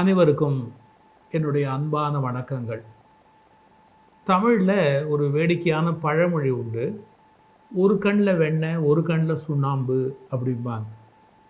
அனைவருக்கும் என்னுடைய அன்பான வணக்கங்கள். தமிழில் ஒரு வேடிக்கையான பழமொழி உண்டு. ஒரு கண்ணில் வெண்ணெய் ஒரு கண்ணில் சுண்ணாம்பு அப்படிம்பாங்க.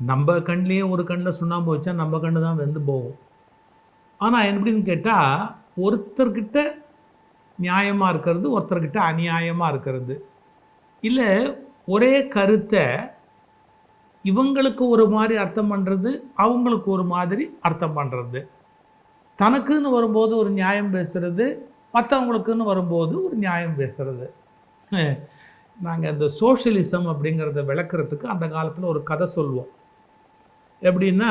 நம்ம கண்ணிலேயே ஒரு கண்ணில் சுண்ணாம்பு வச்சா நம்ம கண்ணு தான் வெந்து போகும். ஆனால் எப்படின்னு கேட்டால் ஒருத்தர்கிட்ட நியாயமாக இருக்கிறது ஒருத்தர்கிட்ட அநியாயமாக இருக்கிறது. இல்லை ஒரே கருத்தை இவங்களுக்கு ஒரு மாதிரி அர்த்தம் பண்ணுறது அவங்களுக்கு ஒரு மாதிரி அர்த்தம் பண்ணுறது தனக்குன்னு வரும்போது ஒரு நியாயம் பேசுகிறது மற்றவங்களுக்குன்னு வரும்போது ஒரு நியாயம் பேசுகிறது நாங்கள் இந்த சோஷியலிசம் அப்படிங்கிறத விளக்குறதுக்கு அந்த காலத்தில் ஒரு கதை சொல்வோம். எப்படின்னா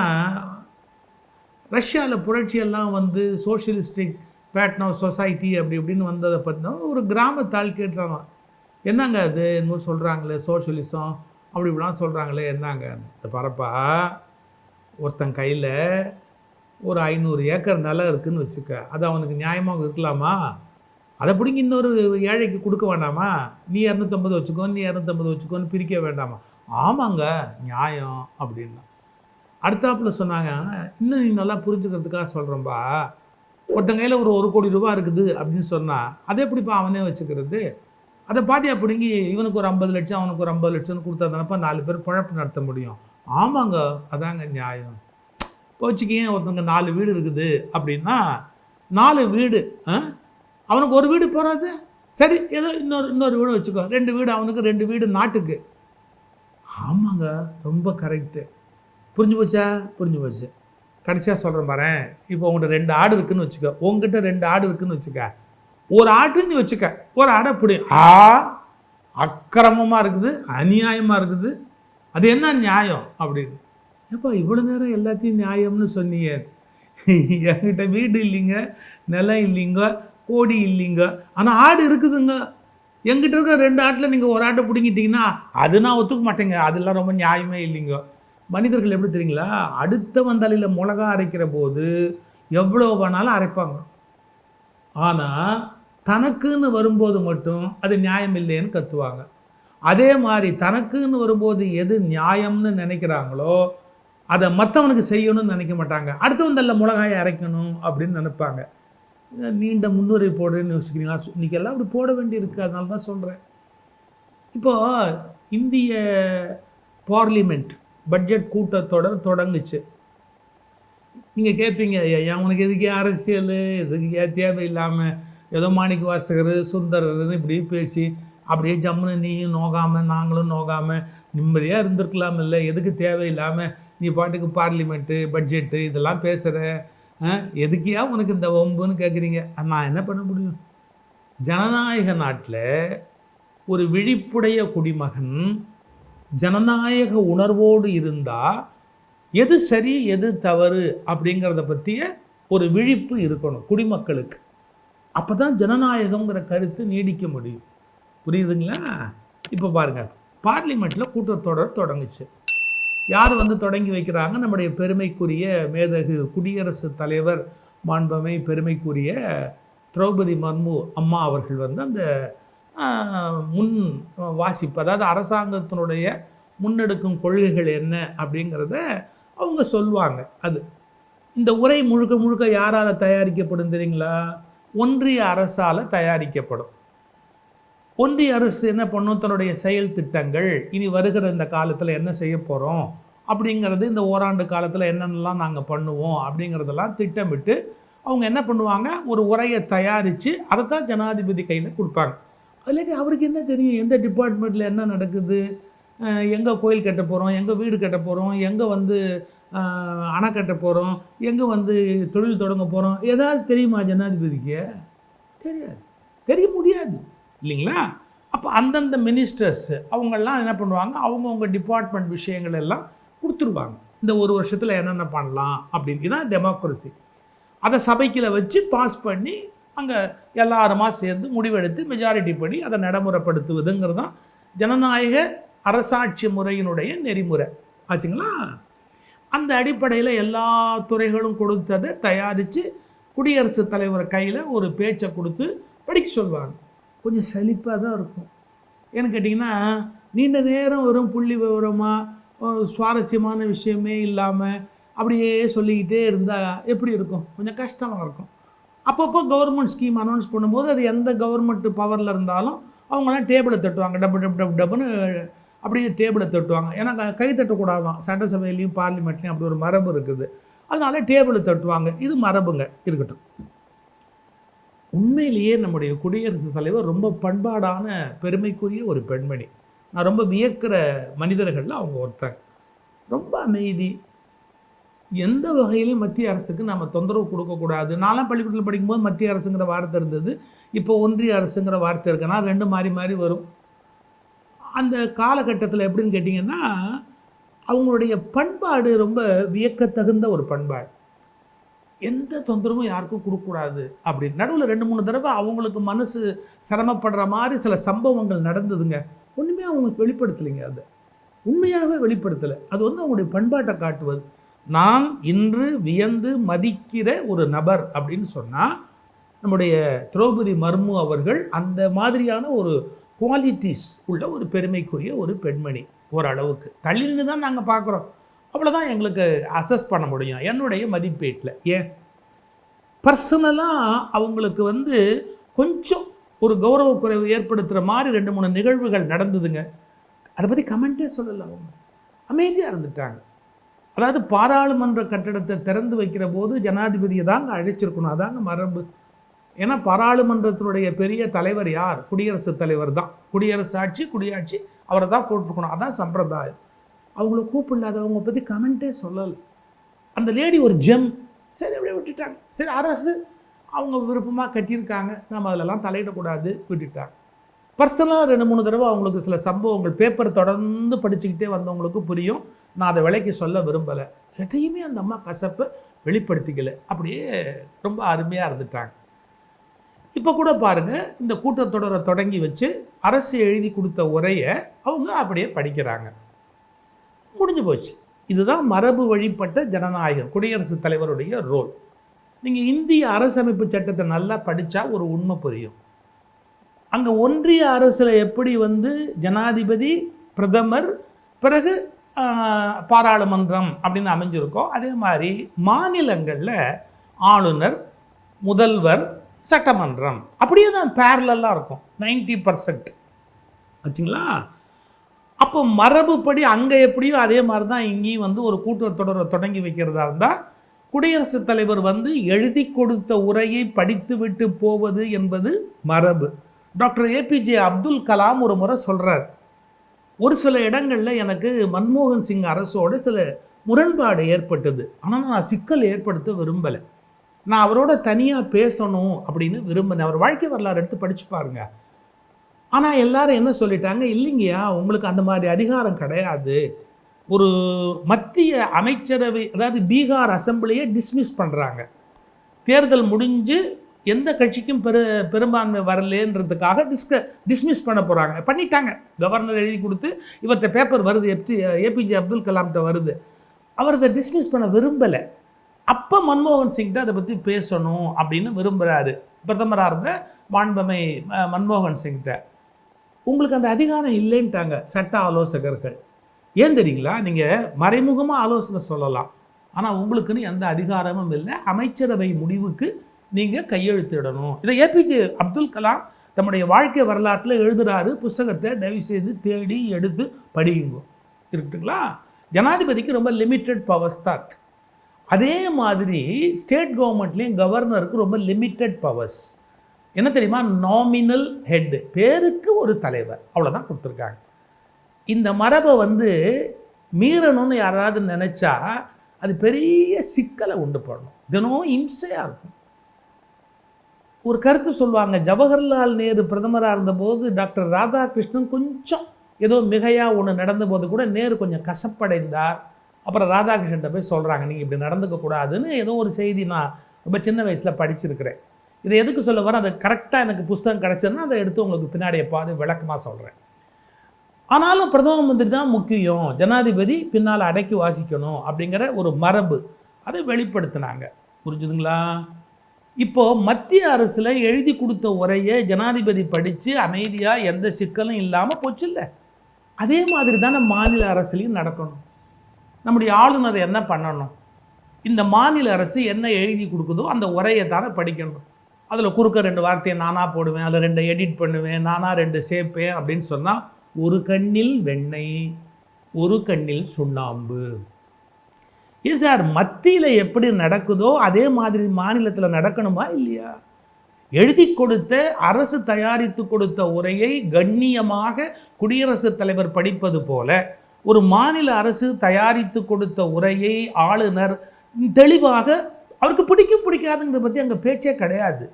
ரஷ்யாவில் புரட்சியெல்லாம் வந்து சோஷியலிஸ்டிக் பேட்னோ சொசைட்டி அப்படி இப்படின்னு வந்ததை பற்றினா ஒரு கிராமத்தால் கேட்டுறாங்க என்னங்க அது? இன்னும் சொல்கிறாங்களே சோஷியலிசம் அப்படி இப்படிலாம் சொல்கிறாங்களே என்னங்க? இந்த பரப்பா ஒருத்தன் கையில் ஒரு ஐநூறு ஏக்கர் நிலம் இருக்குதுன்னு வச்சுக்க அது அவனுக்கு நியாயமாக இருக்கலாமா? அதை பிடிங்கி இன்னொரு ஏழைக்கு கொடுக்க வேண்டாமா? நீ இரநூத்தம்பது வச்சுக்கோ நீ இரநூத்தம்பது வச்சுக்கோன்னு பிரிக்க வேண்டாமா? ஆமாங்க நியாயம் அப்படின்னா. அடுத்தாப்பில் சொன்னாங்க இன்னும் நீ நல்லா புரிஞ்சுக்கிறதுக்காக சொல்கிறேன்பா ஒருத்தன் கையில் ஒரு ஒரு கோடி ரூபா இருக்குது அப்படின்னு சொன்னால் அதை எப்படிப்பா அவனே வச்சுக்கிறது? அதை பாத்தியா பிடுங்கி? இவனுக்கு ஒரு ஐம்பது லட்சம் அவனுக்கு ஒரு ஐம்பது லட்சம்னு கொடுத்தா தானப்பா நாலு பேர் பழப்பு நடத்த முடியும். ஆமாங்க அதாங்க நியாயம். போச்சுக்கேன் ஒருத்தங்க நாலு வீடு இருக்குது அப்படின்னா நாலு வீடு ஆ? அவனுக்கு ஒரு வீடு போகாது சரி ஏதோ இன்னொரு இன்னொரு வீடு வச்சுக்கோ. ரெண்டு வீடு அவனுக்கு ரெண்டு வீடு நாட்டுக்கு. ஆமாங்க ரொம்ப கரெக்டு புரிஞ்சு போச்சா? புரிஞ்சு போச்சு. கடைசியாக சொல்கிறேன் பாரு இப்போ உங்கள்கிட்ட ரெண்டு ஆடு இருக்குதுன்னு வச்சுக்கோ. உங்ககிட்ட ரெண்டு ஆடு இருக்குதுன்னு வச்சுக்க. ஒரு ஆட்டுன்னு வச்சுக்க. ஒரு ஆடை பிடி. ஆ அக்கிரமமாக இருக்குது அநியாயமாக இருக்குது. அது என்ன நியாயம் அப்படின்னு. ஏப்பா இவ்வளோ நேரம் எல்லாத்தையும் நியாயம்னு சொன்னீங்க. என்கிட்ட வீடு இல்லைங்க நிலம் இல்லைங்க கோடி இல்லைங்க. ஆனால் ஆடு இருக்குதுங்க. எங்கிட்ட இருக்கிற ரெண்டு ஆட்டில் நீங்கள் ஒரு ஆட்டை பிடிங்கிட்டீங்கன்னா அது நான் ஒத்துக்க மாட்டேங்க. அதெல்லாம் ரொம்ப நியாயமே இல்லைங்க. மனிதர்கள் எப்படி தெரியுங்களா? அடுத்த வந்தாலையில் மிளகா அரைக்கிற போது எவ்வளோ வேணாலும் அரைப்பாங்க. ஆனால் தனக்குன்னு வரும்போது மட்டும் அது நியாயம் இல்லைன்னு கத்துவாங்க. அதே மாதிரி தனக்குன்னு வரும்போது எது நியாயம்னு நினைக்கிறாங்களோ அதை மற்றவனுக்கு செய்யணும்னு நினைக்க மாட்டாங்க. அடுத்தவன் தள்ள மிளகாயை அரைக்கணும் அப்படின்னு நினைப்பாங்க. நீண்ட முன்னுரை போடுறேன்னு யோசிக்கிறீங்களா? இன்னைக்கு எல்லாம் அப்படி போட வேண்டியிருக்கு. அதனால தான் சொல்கிறேன் இப்போது இந்திய பார்லிமெண்ட் பட்ஜெட் கூட்டத்தொடர் தொடங்குச்சு. நீங்கள் கேட்பீங்க ஐயா உனக்கு எதுக்கே அரசியல்? எதுக்கு தேவையில்லாமல் ஏதோ மாணிக்க வாசகர் சுந்தரர் இப்படி பேசி அப்படியே ஜம்முன்னு நீயும் நோகாமல் நாங்களும் நோகாமல் நிம்மதியாக இருந்திருக்கலாம் இல்லை எதுக்கு தேவையில்லாமல் நீ பாட்டுக்கு பார்லிமெண்ட்டு பட்ஜெட்டு இதெல்லாம் பேசுகிற எதுக்கியா உனக்கு இந்த ஒம்புன்னு கேட்குறீங்க நான் என்ன பண்ண முடியும்? ஜனநாயக நாட்டில் ஒரு விழிப்புடைய குடிமகன் ஜனநாயக உணர்வோடு இருந்தால் எது சரி எது தவறு அப்படிங்கிறத பற்றிய ஒரு விழிப்பு இருக்கணும் குடிமக்களுக்கு. அப்போ தான் ஜனநாயகங்கிற கருத்து நீடிக்க முடியும். புரியுதுங்களா? இப்போ பாருங்கள் பார்லிமெண்ட்டில் கூட்டத்தொடர் தொடங்குச்சு. யார் வந்து தொடங்கி வைக்கிறாங்க? நம்முடைய பெருமைக்குரிய மேதகு குடியரசுத் தலைவர் மாண்பமை பெருமைக்குரிய திரௌபதி மர்மு அம்மா அவர்கள் வந்து அந்த முன் வாசிப்பு அதாவது அரசாங்கத்தினுடைய முன்னெடுக்கும் கொள்கைகள் என்ன அப்படிங்கிறத அவங்க சொல்லுவாங்க அது இந்த உரை முழுக்க முழுக்க யாரால் தயாரிக்கப்படும் தெரியுங்களா? ஒன்றிய அரசால் தயாரிக்கப்படும். ஒன்றிய அரசு என்ன பண்ணும்? தன்னுடைய செயல் திட்டங்கள் இனி வருகிற இந்த காலத்தில் என்ன செய்ய போகிறோம் அப்படிங்கிறது இந்த ஓராண்டு காலத்தில் என்னென்னலாம் நாங்கள் பண்ணுவோம்? அப்படிங்கிறதெல்லாம் திட்டமிட்டு அவங்க என்ன பண்ணுவாங்க? ஒரு உரையை தயாரித்து அதை தான் ஜனாதிபதி கையில் கொடுப்பாங்க. இல்லாட்டி அவருக்கு என்ன தெரியும்? எந்த டிபார்ட்மெண்ட்டில் என்ன நடக்குது? எங்கே கோயில் கட்ட போகிறோம் எங்கே வீடு கட்ட போகிறோம் எங்கே வந்து அணை கட்ட போகிறோம் எங்கே வந்து தொழில் தொடங்க போகிறோம் ஏதாவது தெரியுமா ஜனாதிபதிக்கு? தெரியாது. தெரிய முடியாது. இல்லைங்களா? அப்போ அந்தந்த மினிஸ்டர்ஸ் அவங்கெல்லாம் என்ன பண்ணுவாங்க? அவங்கவுங்க டிபார்ட்மெண்ட் விஷயங்கள் எல்லாம் கொடுத்துருவாங்க. இந்த ஒரு வருஷத்தில் என்னென்ன பண்ணலாம் அப்படின்னு. இதான் டெமோக்ரஸி அதை சபைக்கில் வச்சு பாஸ் பண்ணி அங்கே எல்லாருமா சேர்ந்து முடிவெடுத்து மெஜாரிட்டி படி அதை நடைமுறைப்படுத்துவதுங்கிறது தான் ஜனநாயக அரசாட்சி முறையினுடைய நெறிமுறை. ஆச்சுங்களா? அந்த அடிப்படையில் எல்லா துறைகளும் கொடுத்ததை தயாரித்து குடியரசுத் தலைவர் கையில் ஒரு பேச்சை கொடுத்து படிக்க சொல்லுவாங்க கொஞ்சம் சலிப்பாக தான் இருக்கும். ஏன்னு கேட்டிங்கன்னா நீண்ட நேரம் வரும் புள்ளி விவரமாக சுவாரஸ்யமான விஷயமே இல்லாமல் அப்படியே சொல்லிக்கிட்டே இருந்தால் எப்படி இருக்கும்? கொஞ்சம் கஷ்டமாக இருக்கும். அப்பப்போ கவர்மெண்ட் ஸ்கீம் அனௌன்ஸ் பண்ணும்போது அது எந்த கவர்மெண்ட் பவரில் இருந்தாலும் அவங்களாம் டேபிளை தட்டுவாங்க. டப்பு டப்பு டப்பு டப்புன்னு அப்படியே டேபிளை தட்டுவாங்க. ஏன்னா கை தட்டக்கூடாதான். சட்டசபையிலையும் பார்லிமெண்ட்லேயும் அப்படி ஒரு மரபு இருக்குது. அதனால டேபிளை தட்டுவாங்க. இது மரபுங்க இருக்கட்டும். உண்மையிலேயே நம்முடைய குடியரசுத் தலைவர் ரொம்ப பண்பாடான பெருமைக்குரிய ஒரு பெண்மணி. நான் ரொம்ப வியக்கிற மனிதர்களில் அவங்க ஒருத்தர். ரொம்ப அமைதி. எந்த வகையிலையும் மத்திய அரசுக்கு நம்ம தொந்தரவு கொடுக்கக்கூடாது. நான்லாம் பள்ளிக்கூடத்தில் படிக்கும்போது மத்திய அரசுங்கிற வார்த்தை இருந்தது. இப்போ ஒன்றிய அரசுங்கிற வார்த்தை இருக்குன்னா ரெண்டு மாறி மாறி வரும். அந்த காலகட்டத்தில் எப்படின்னு கேட்டிங்கன்னா அவங்களுடைய பண்பாடு ரொம்ப வியக்கத்தகுந்த ஒரு பண்பாடு. எந்த தொந்தரவும் யாருக்கும் கொடுக்கக்கூடாது அப்படி நடுவில் ரெண்டு மூணு தடவை அவங்களுக்கு மனசு சிரமப்படுற மாதிரி சில சம்பவங்கள் நடந்ததுங்க. ஒன்றுமே அவங்க வெளிப்படுத்தலைங்க அதை. உண்மையாகவே வெளிப்படுத்தலை. அது வந்து அவங்களுடைய பண்பாட்டை காட்டுவது. நான் இன்று வியந்து மதிக்கிற ஒரு நபர் அப்படின்னு சொன்னால் நம்முடைய திரௌபதி மர்மு அவர்கள் அந்த மாதிரியான ஒரு குவாலிட்டிஸ் உள்ள ஒரு பெருமைக்குரிய ஒரு பெண்மணி ஓரளவுக்கு. தள்ளின்னு தான் நாங்கள் பார்க்குறோம். அவ்வளோதான் எங்களுக்கு அசஸ் பண்ண முடியும். என்னுடைய மதிப்பீட்டில். ஏன்? பர்சனலாக அவங்களுக்கு வந்து கொஞ்சம் ஒரு கௌரவ குறைவு ஏற்படுத்துகிற மாதிரி ரெண்டு மூணு நிகழ்வுகள் நடந்ததுங்க. அதை பற்றி கமெண்ட்டே சொல்லலை அவங்க. அமைதியாக இருந்துட்டாங்க. அதாவது பாராளுமன்ற கட்டடத்தை திறந்து வைக்கிற போது ஜனாதிபதியை தாங்க அழைச்சிருக்கணும். அதாங்க மரபு. ஏன்னா பாராளுமன்றத்தினுடைய பெரிய தலைவர் யார்? குடியரசுத் தலைவர் தான். குடியரசு ஆட்சி குடியாட்சி அவரை தான் கூப்பிட்டுக்கணும் அதான் சம்பிரதாயம். அவங்கள கூப்பிடலாத அவங்க பற்றி கமெண்ட்டே சொல்லலை. அந்த லேடி ஒரு ஜெம் சரி அப்படியே விட்டுட்டாங்க. சரி அரசு அவங்க விருப்பமாக கட்டியிருக்காங்க. நம்ம அதிலெல்லாம் தலையிடக்கூடாது. விட்டுட்டாங்க. பர்சனலாக ரெண்டு மூணு தடவை அவங்களுக்கு சில சம்பவங்கள் பேப்பர் தொடர்ந்து படிச்சுக்கிட்டே வந்தவங்களுக்கு புரியும். நான் அதை விலைக்கு சொல்ல விரும்பலை. எதையுமே அந்த அம்மா கசப்பை வெளிப்படுத்திக்கல. அப்படியே ரொம்ப அருமையாக இருந்துட்டாங்க. இப்போ கூட பாருங்கள் இந்த கூட்டத்தொடரை தொடங்கி வச்சு அரசு எழுதி கொடுத்த உரையை அவங்க அப்படியே படிக்கிறாங்க. முடிஞ்சு போச்சு. இதுதான் மரபு வழிபட்ட ஜனநாயகம் குடியரசுத் தலைவருடைய ரோல் நீங்கள் இந்திய அரசமைப்பு சட்டத்தை நல்லா படித்தா ஒரு உண்மை புரியும். அங்கே ஒன்றிய அரசில் எப்படி வந்து ஜனாதிபதி பிரதமர் பிறகு பாராளுமன்றம் அப்படின்னு அமைஞ்சிருக்கோ அதே மாதிரி மாநிலங்களில் ஆளுநர் முதல்வர் சட்டமன்றம். அப்படியே தான் பேரலாக இருக்கும். 90% பர்சன்ட் ஆச்சுங்களா? அப்போ மரபுப்படி அங்கே எப்படியோ அதே மாதிரி தான் இங்கேயும் வந்து ஒரு கூட்டத்தொடரை தொடங்கி வைக்கிறதா இருந்தால் குடியரசுத் தலைவர் வந்து எழுதி கொடுத்த உரையை படித்துவிட்டு போவது என்பது மரபு. டாக்டர் ஏபிஜே அப்துல் கலாம் ஒரு முறை சொல்கிறார் ஒரு சில இடங்களில் எனக்கு மன்மோகன் சிங் அரசோட சில முரண்பாடு ஏற்பட்டது. ஆனால் நான் சிக்கல் ஏற்படுத்த விரும்பலை. நான் அவரோட தனியாக பேசணும் அப்படின்னு விரும்பினேன். அவர் வாழ்க்கை வரலாறு எடுத்து படித்து பாருங்க. ஆனால் எல்லாரும் என்ன சொல்லிட்டாங்க? இல்லைங்கய்யா உங்களுக்கு அந்த மாதிரி அதிகாரம் கிடையாது. ஒரு மத்திய அமைச்சரவை அதாவது பீகார் அசெம்பிளியை டிஸ்மிஸ் பண்ணுறாங்க தேர்தல் முடிஞ்சு எந்த கட்சிக்கும் பெரு பெரும்பான்மை வரலேன்றதுக்காக டிஸ்க டிஸ்மிஸ் பண்ண போகிறாங்க பண்ணிட்டாங்க. கவர்னர் எழுதி கொடுத்து இவர்கிட்ட பேப்பர் வருது. எப்டி ஏபிஜே அப்துல் கலாம்கிட்ட வருது. அவர் அதை டிஸ்மிஸ் பண்ண விரும்பலை. அப்போ மன்மோகன் சிங்கிட்ட அதை பற்றி பேசணும் அப்படின்னு விரும்புகிறாரு பிரதமராக இருந்த மாண்பமை மன்மோகன் சிங்கிட்ட. உங்களுக்கு அந்த அதிகாரம் இல்லைன்ட்டாங்க சட்ட ஆலோசகர்கள். ஏன் தெரியுங்களா? நீங்கள் மறைமுகமாக ஆலோசனை சொல்லலாம். ஆனால் உங்களுக்குன்னு எந்த அதிகாரமும் இல்லை. அமைச்சரவை முடிவுக்கு நீங்கள் கையெழுத்திடணும். இதை ஏபிஜே அப்துல் கலாம் தம்முடைய வாழ்க்கை வரலாற்றில் எழுதுறாரு. புஸ்தகத்தை தயவுசெய்து தேடி எடுத்து படியுங்க. இருக்குங்களா ஜனாதிபதிக்கு ரொம்ப லிமிட்டட் பவர்ஸ் தான் இருக்குது அதே மாதிரி ஸ்டேட் கவர்மெண்ட்லேயும் கவர்னருக்கு ரொம்ப லிமிட்டட் பவர்ஸ் என்ன தெரியுமா? நாமினல் ஹெட்டு பேருக்கு ஒரு தலைவர். அவ்வளோதான் கொடுத்துருக்காங்க. இந்த மரபை வந்து மீறணும்னு யாராவது நினச்சா அது பெரிய சிக்கலை உண்டு பண்ணணும் தினம் இம்சையாக இருக்கும். ஒரு கருத்து சொல்லுவாங்க ஜவஹர்லால் நேரு பிரதமராக இருந்தபோது டாக்டர் ராதாகிருஷ்ணன் கொஞ்சம் ஏதோ மிகையாக ஒன்று நடந்தபோது கூட நேரு கொஞ்சம் கசப்படைந்தார். அப்புறம் ராதாகிருஷ்ணன் போய் சொல்கிறாங்க நீங்கள் இப்படி நடந்துக்க கூடாதுன்னு ஏதோ ஒரு செய்தி நான் ரொம்ப சின்ன வயசில் படிச்சிருக்கிறேன். இதை எதுக்கு சொல்ல வரேன்? அது கரெக்டாக எனக்கு புஸ்தகம் கிடச்சதுன்னா அதை எடுத்து உங்களுக்கு பின்னாடி எப்பாவது விளக்கமாக சொல்கிறேன் ஆனாலும் பிரதம மந்திரி தான் முக்கியம். ஜனாதிபதி பின்னால் அடக்கி வாசிக்கணும் அப்படிங்கிற ஒரு மரபு அதை வெளிப்படுத்தினாங்க. புரிஞ்சுதுங்களா? இப்போது மத்திய அரசில் எழுதி கொடுத்த உரையை ஜனாதிபதி படித்து அமைதியாக எந்த சிக்கலும் இல்லாமல் போச்சு இல்லை அதே மாதிரி தானே மாநில அரசுலையும் நடக்கணும். நம்முடைய ஆளுநர் என்ன பண்ணணும்? இந்த மாநில அரசு என்ன எழுதி கொடுக்குதோ அந்த உரையை தானே படிக்கணும். அதில் குறுக்க ரெண்டு வார்த்தையை நானாக போடுவேன் அதில் ரெண்டு எடிட் பண்ணுவேன் நானாக ரெண்டு சேர்ப்பேன் அப்படின்னு சொன்னால் ஒரு கண்ணில் வெண்ணெய் ஒரு கண்ணில் சுண்ணாம்பு. ஏன் சார் மத்தியில் எப்படி நடக்குதோ அதே மாதிரி மாநிலத்தில் நடக்கணுமா இல்லையா? எழுதி கொடுத்த அரசு தயாரித்து கொடுத்த உரையை கண்ணியமாக குடியரசுத் தலைவர் படிப்பது போல ஒரு மாநில அரசு தயாரித்து கொடுத்த உரையை ஆளுநர் தெளிவாக அவருக்கு பிடிக்கும் பிடிக்காதுங்கிறத பற்றி அங்கே பேச்சே கிடையாது.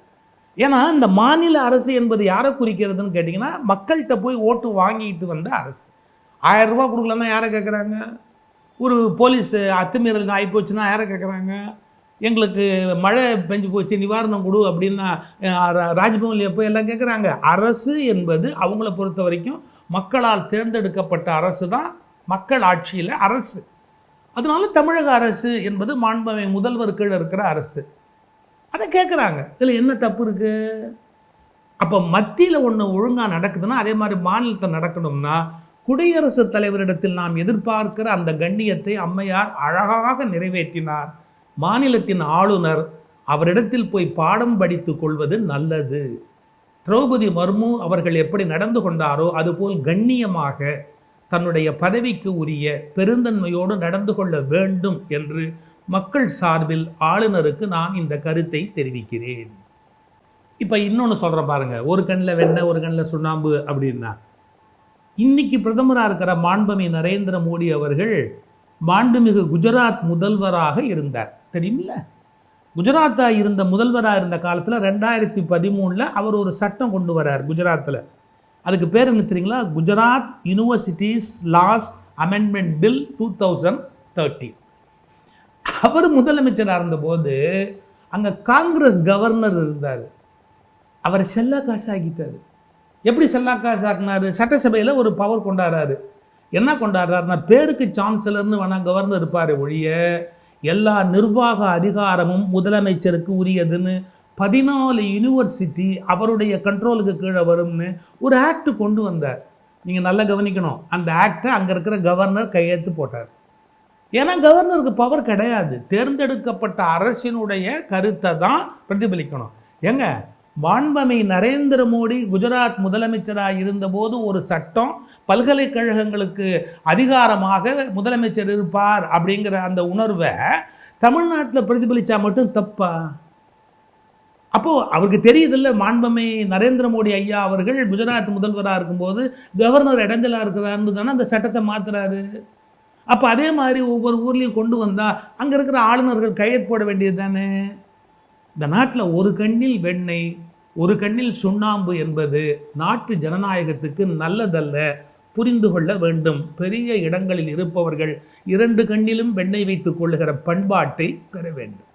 ஏன்னா இந்த மாநில அரசு என்பது யாரை குறிக்கிறதுன்னு கேட்டிங்கன்னா மக்கள்கிட்ட போய் ஓட்டு வாங்கிட்டு வந்த அரசு. ஆயிரம் ரூபா கொடுக்கலன்னா யாரை கேட்குறாங்க ஒரு போலீஸ் அத்துமீறல் ஆகி போச்சுன்னா யாரை கேட்குறாங்க எங்களுக்கு மழை பெஞ்சு போச்சு நிவாரணம் கொடு அப்படின்னா ராஜ்பவனில் எப்போ எல்லாம் கேட்குறாங்க அரசு என்பது அவங்கள பொறுத்த வரைக்கும் மக்களால் தேர்ந்தெடுக்கப்பட்ட அரசு தான் மக்கள் ஆட்சியில் அரசு. அதனால தமிழக அரசு என்பது மாண்பமை முதல்வர் கீழே இருக்கிற அரசு. அதை கேட்குறாங்க இதில் என்ன தப்பு இருக்குது அப்போ மத்தியில் ஒன்று ஒழுங்காக நடக்குதுன்னா அதே மாதிரி மாநிலத்தில் நடக்கணும்னா குடியரசுத் தலைவரிடத்தில் நாம் எதிர்பார்க்கிற அந்த கண்ணியத்தை அம்மையார் அழகாக நிறைவேற்றினார். மாநிலத்தின் ஆளுநர் அவரிடத்தில் போய் பாடம் படித்து கொள்வது நல்லது. திரௌபதி மர்மு அவர்கள் எப்படி நடந்து கொண்டாரோ அதுபோல் கண்ணியமாக தன்னுடைய பதவிக்கு உரிய பெருந்தன்மையோடு நடந்து கொள்ள வேண்டும் என்று மக்கள் சார்பில் ஆளுநருக்கு நான் இந்த கருத்தை தெரிவிக்கிறேன். இப்போ இன்னொன்று சொல்கிறேன் பாருங்க. ஒரு கண்ணில் வெண்ணெய் ஒரு கண்ணில் சுண்ணாம்பு அப்படின்னா. இன்னைக்கு பிரதமராக இருக்கிற மாண்புமி நரேந்திர மோடி அவர்கள் மாண்புமிகு குஜராத் முதல்வராக இருந்தார். தெரியுமில்ல? குஜராத்தாக இருந்த முதல்வராக இருந்த காலத்தில் ரெண்டாயிரத்தி பதிமூணில் அவர் ஒரு சட்டம் கொண்டு வரார் குஜராத்தில். அதுக்கு பேர் என்ன தெரியுங்களா? Gujarat universities laws amendment bill two thousand thirty அவர் முதலமைச்சராக இருந்தபோது அங்கே காங்கிரஸ் கவர்னர் இருந்தார். அவர் செல்லா காசு ஆக்கிட்டார். எப்படி செல்லா காசு ஆக்கினார்? சட்டசபையில் ஒரு பவர் கொண்டாடுறாரு. என்ன கொண்டாடுறாருன்னா பேருக்கு சான்சலர்னு வேணால் கவர்னர் இருப்பார் ஒழிய எல்லா நிர்வாக அதிகாரமும் முதலமைச்சருக்கு உரியதுன்னு பதினாலு யூனிவர்சிட்டி அவருடைய கண்ட்ரோலுக்கு கீழே வரும்னு ஒரு ஆக்ட் கொண்டு வந்தார். நீங்கள் நல்லா கவனிக்கணும். அந்த ஆக்டை அங்கே இருக்கிற கவர்னர் கையெழுத்து போட்டார். ஏன்னா கவர்னருக்கு பவர் கிடையாது. தேர்ந்தெடுக்கப்பட்ட அரசினுடைய கருத்தை தான் பிரதிபலிக்கணும். ஏங்க மாண்பமை நரேந்திர மோடி குஜராத் முதலமைச்சராக இருந்தபோது ஒரு சட்டம் பல்கலைக்கழகங்களுக்கு அதிகாரமாக முதலமைச்சர் இருப்பார் அப்படிங்கிற அந்த உணர்வை தமிழ்நாட்டில் பிரதிபலித்தா மட்டும் தப்பா? அப்போது அவருக்கு தெரியுதில்ல மாண்பமை நரேந்திர மோடி ஐயா அவர்கள் குஜராத் முதல்வராக இருக்கும்போது கவர்னர் இடைஞ்சலாக இருக்கிறாருன்னு தானே அந்த சட்டத்தை மாற்றுறாரு அப்போ அதே மாதிரி ஒவ்வொரு ஊர்லேயும் கொண்டு வந்தால் அங்கே இருக்கிற ஆளுநர்கள் கையெழுத்து போட வேண்டியது தானே? இந்த நாட்டில் ஒரு கண்ணில் வெண்ணெய் ஒரு கண்ணில் சுண்ணாம்பு என்பது நாட்டு ஜனநாயகத்துக்கு நல்லதல்ல புரிந்து கொள்ள வேண்டும். பெரிய இடங்களில் இருப்பவர்கள் இரண்டு கண்ணிலும் வெண்ணெய் வைத்துக் கொள்ளுகிற பண்பாட்டை பெற வேண்டும்.